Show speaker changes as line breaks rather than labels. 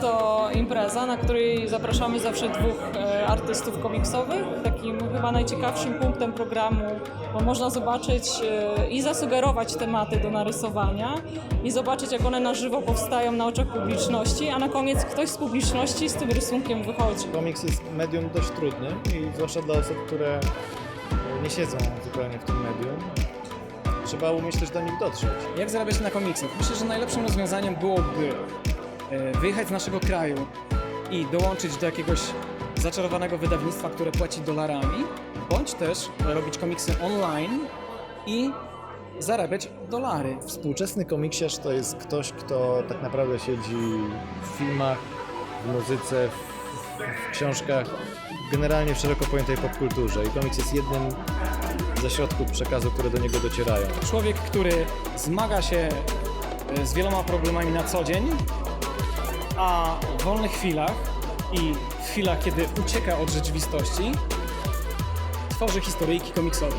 to impreza, na której zapraszamy zawsze dwóch e, artystów komiksowych. Takim chyba najciekawszym punktem programu, bo można zobaczyć e, i zasugerować tematy do narysowania i zobaczyć, jak one na żywo powstają na oczach publiczności, a na koniec ktoś z publiczności z tym rysunkiem wychodzi.
Komiks jest medium dość trudnym i zwłaszcza dla osób, które nie siedzą zupełnie w tym medium. Trzeba umieć też do nich dotrzeć.
Jak zarabiać na komiksach? Myślę, że najlepszym rozwiązaniem byłoby e, wyjechać z naszego kraju i dołączyć do jakiegoś zaczarowanego wydawnictwa, które płaci dolarami, bądź też robić komiksy online i zarabiać dolary.
Współczesny komiksiarz to jest ktoś, kto tak naprawdę siedzi w filmach, w muzyce, w, w książkach, generalnie w szeroko pojętej popkulturze i komiks jest jednym ze środków przekazu, które do niego docierają.
Człowiek, który zmaga się e, z wieloma problemami na co dzień, a w wolnych chwilach i w chwilach, kiedy ucieka od rzeczywistości, tworzy historyjki komiksowe.